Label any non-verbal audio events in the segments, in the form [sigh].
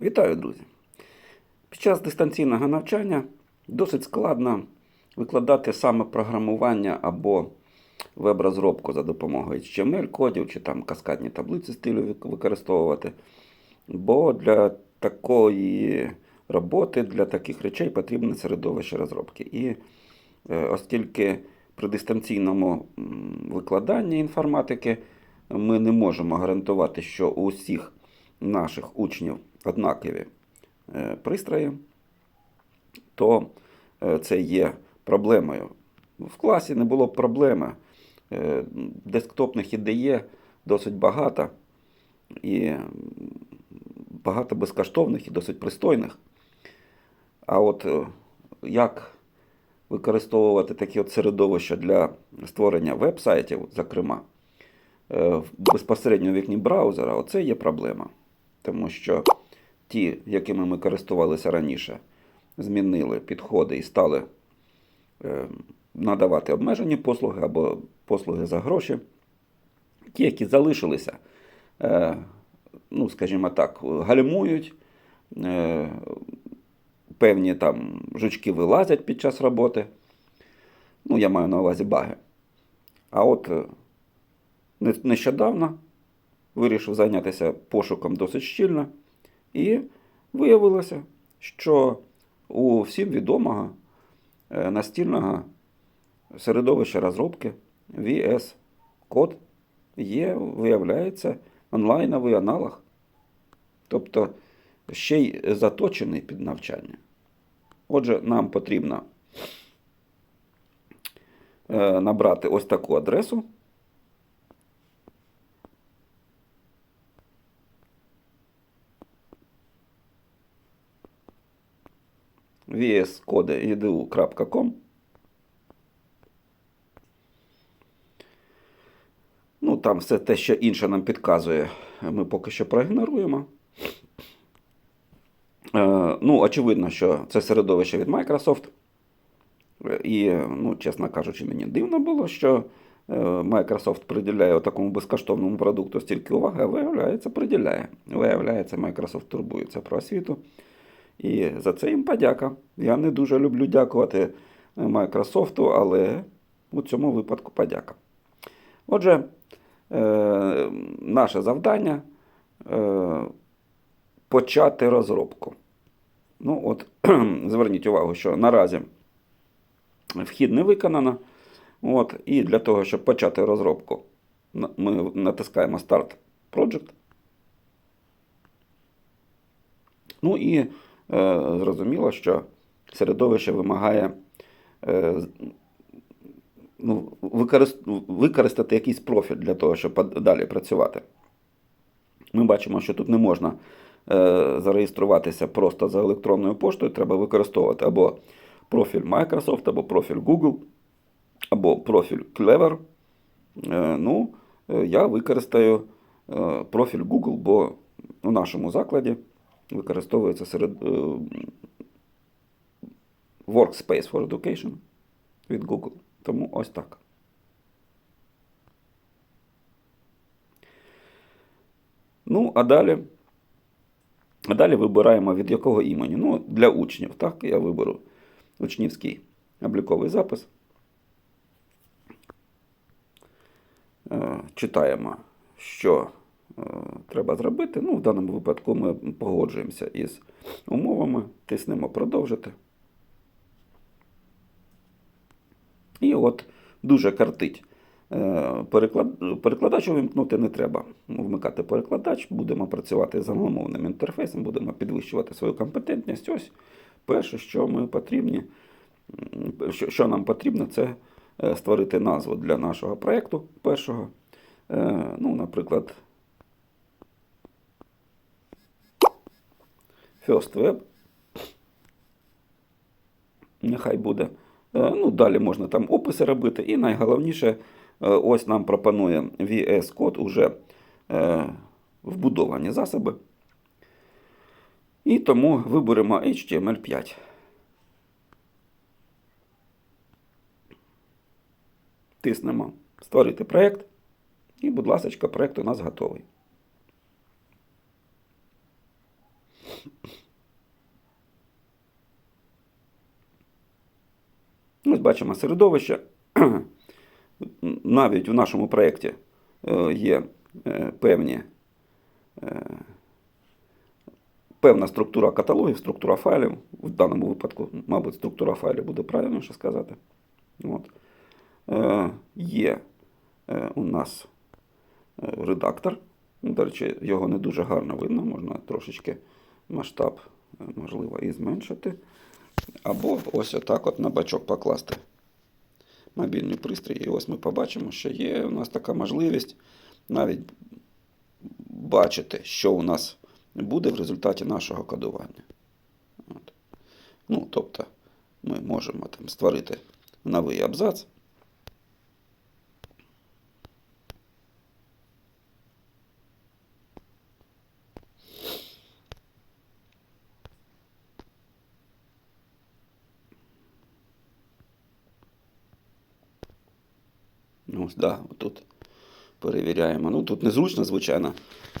Вітаю, друзі! Під час дистанційного навчання досить складно викладати саме програмування або веб-розробку за допомогою HTML-кодів чи там каскадні таблиці стилю використовувати. Бо для такої роботи, для таких речей потрібне середовище розробки. І е, оскільки при дистанційному викладанні інформатики ми не можемо гарантувати, що у всіх наших учнів однакові е, пристрої, то е, це є проблемою. В класі не було б проблеми. Е, Десктопних ідеє досить багато, і багато безкоштовних і досить пристойних. А от як використовувати такі от середовища для створення веб-сайтів, зокрема, безпосередньо в вікні браузера, оце є проблема. Тому що ті, якими ми користувалися раніше, змінили підходи і стали е, надавати обмежені послуги або послуги за гроші. Ті, які залишилися, е, ну, скажімо так, гальмують, е, певні там жучки вилазять під час роботи. Ну, я маю на увазі баги. А от нещодавно вирішив зайнятися пошуком досить щільно, і виявилося, що у всім відомого е, настільного середовища розробки VS Code є, виявляється, онлайновий аналог. Тобто ще й заточений під навчання. Отже, нам потрібно е, набрати ось таку адресу. vscode.edu.com Ну, там все те, що інше нам підказує, ми поки що проігноруємо. Е, ну, очевидно, що це середовище від Microsoft. І, ну, чесно кажучи, мені дивно було, що е, Microsoft приділяє такому безкоштовному продукту стільки уваги, а виявляється, приділяє. Виявляється, Microsoft турбується про освіту. І за це їм подяка. Я не дуже люблю дякувати е, Microsoft, але у цьому випадку подяка. Отже, е, наше завдання е, почати розробку. Ну, от, [clears throat] зверніть увагу, що наразі вхід не виконано. От, і для того, щоб почати розробку, ми натискаємо Start Project. Ну і е, зрозуміло, що середовище вимагає е, ну, використати якийсь профіль для того, щоб далі працювати. Ми бачимо, що тут не можна е, зареєструватися просто за електронною поштою. Треба використовувати або профіль Microsoft, або профіль Google, або профіль Clever. Е, ну, е, я використаю е, профіль Google, бо у нашому закладі використовується серед е, Workspace for Education від Google. Тому ось так. Ну, а далі. А далі вибираємо від якого імені. Ну, для учнів, так, я виберу учнівський обліковий запис. Е, Читаємо, що е, треба зробити. Ну, в даному випадку ми погоджуємося із умовами, тиснемо продовжити. І от дуже картить. Е, Переклад... Перекладач увімкнути не треба. Вмикати перекладач, будемо працювати з англомовним інтерфейсом, будемо підвищувати свою компетентність. Ось перше, що ми потрібні, що, що нам потрібно, це е, створити назву для нашого проєкту першого. Е, Ну, наприклад, First Web. Нехай буде. Е, Ну, далі можна там описи робити. І найголовніше, е, ось нам пропонує VS Code уже е, вбудовані засоби. І тому виберемо HTML5. Тиснемо Створити проєкт. І, будь ласка, проєкт у нас готовий. Бачимо середовище. [clears throat] Навіть в нашому проєкті е, є е, певні, е, певна структура каталогів, структура файлів. В даному випадку, мабуть, структура файлів буде правильніше сказати. От. Є у нас редактор. До речі, його не дуже гарно видно, можна трошечки масштаб, можливо, і зменшити. Або ось отак от на бачок покласти мобільний пристрій. І ось ми побачимо, що є у нас така можливість навіть бачити, що у нас буде в результаті нашого кодування. От. Ну, тобто, ми можемо там створити новий абзац. Ось, да, тут перевіряємо. Ну, тут незручно, звичайно,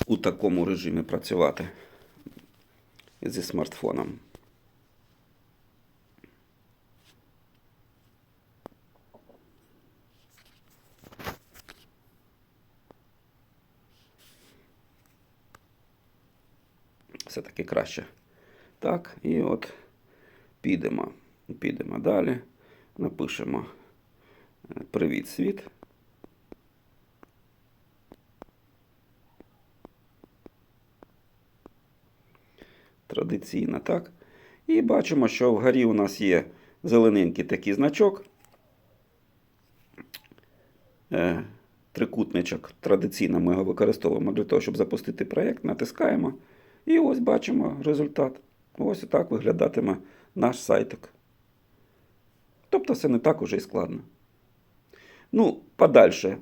у такому режимі працювати зі смартфоном. Все-таки краще. Так, і от підемо. Підемо далі. Напишемо е, Привіт, світ. Традиційно, так. І бачимо, що вгорі у нас є зелененький такий значок. Е, Трикутничок. Традиційно ми його використовуємо для того, щоб запустити проєкт. Натискаємо. І ось бачимо результат. Ось так виглядатиме наш сайтик. Тобто все не так уже і складно. Ну, подальше,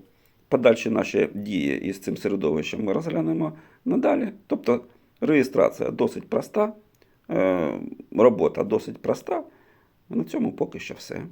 подальші наші дії із цим середовищем ми розглянемо надалі. Тобто реєстрація досить проста, е, робота досить проста. На цьому поки що все.